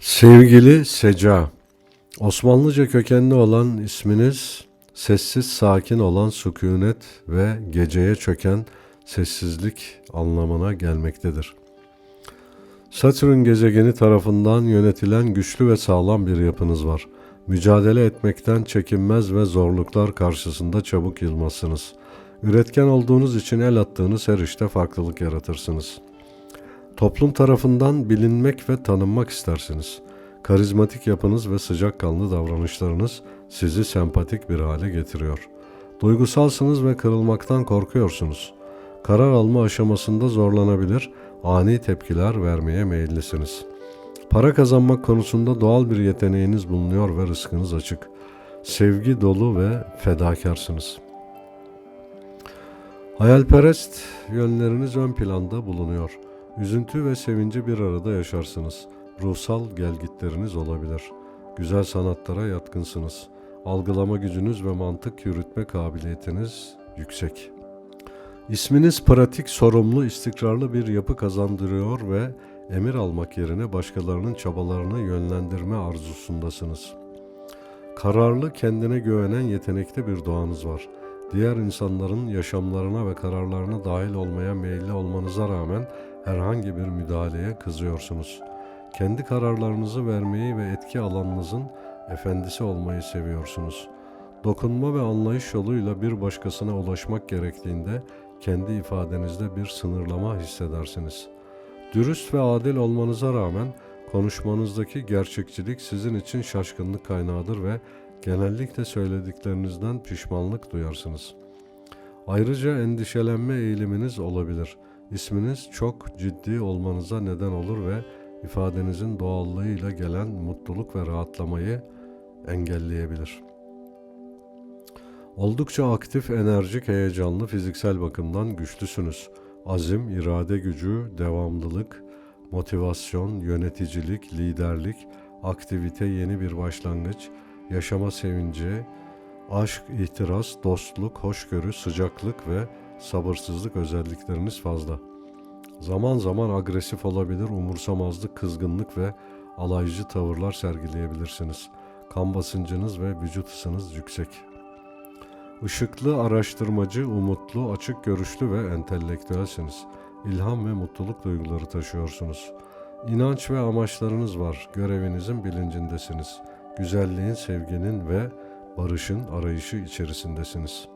Sevgili Seca, Osmanlıca kökenli olan isminiz sessiz sakin olan sükunet ve geceye çöken sessizlik anlamına gelmektedir. Satürn gezegeni tarafından yönetilen güçlü ve sağlam bir yapınız var. Mücadele etmekten çekinmez ve zorluklar karşısında çabuk yılmazsınız. Üretken olduğunuz için el attığınız her işte farklılık yaratırsınız. Toplum tarafından bilinmek ve tanınmak istersiniz. Karizmatik yapınız ve sıcakkanlı davranışlarınız sizi sempatik bir hale getiriyor. Duygusalsınız ve kırılmaktan korkuyorsunuz. Karar alma aşamasında zorlanabilir, ani tepkiler vermeye meyillisiniz. Para kazanmak konusunda doğal bir yeteneğiniz bulunuyor ve rızkınız açık. Sevgi dolu ve fedakarsınız. Hayalperest yönleriniz ön planda bulunuyor. Üzüntü ve sevinci bir arada yaşarsınız. Ruhsal gelgitleriniz olabilir. Güzel sanatlara yatkınsınız. Algılama gücünüz ve mantık yürütme kabiliyetiniz yüksek. İsminiz pratik, sorumlu, istikrarlı bir yapı kazandırıyor ve emir almak yerine başkalarının çabalarını yönlendirme arzusundasınız. Kararlı, kendine güvenen yetenekli bir doğanız var. Diğer insanların yaşamlarına ve kararlarına dahil olmaya meyilli olmanıza rağmen herhangi bir müdahaleye kızıyorsunuz. Kendi kararlarınızı vermeyi ve etki alanınızın efendisi olmayı seviyorsunuz. Dokunma ve anlayış yoluyla bir başkasına ulaşmak gerektiğinde kendi ifadenizde bir sınırlama hissedersiniz. Dürüst ve adil olmanıza rağmen konuşmanızdaki gerçekçilik sizin için şaşkınlık kaynağıdır ve genellikle söylediklerinizden pişmanlık duyarsınız. Ayrıca endişelenme eğiliminiz olabilir. İsminiz çok ciddi olmanıza neden olur ve ifadenizin doğallığıyla gelen mutluluk ve rahatlamayı engelleyebilir. Oldukça aktif, enerjik, heyecanlı, fiziksel bakımdan güçlüsünüz. Azim, irade gücü, devamlılık, motivasyon, yöneticilik, liderlik, aktivite, yeni bir başlangıç, yaşama sevinci, aşk, ihtiras, dostluk, hoşgörü, sıcaklık ve sabırsızlık özellikleriniz fazla. Zaman zaman agresif olabilir, umursamazlık, kızgınlık ve alaycı tavırlar sergileyebilirsiniz. Kan basıncınız ve vücut ısınız yüksek. Işıklı, araştırmacı, umutlu, açık görüşlü ve entelektüelsiniz. İlham ve mutluluk duyguları taşıyorsunuz. İnanç ve amaçlarınız var. Görevinizin bilincindesiniz. Güzelliğin, sevginin ve barışın arayışı içerisindesiniz.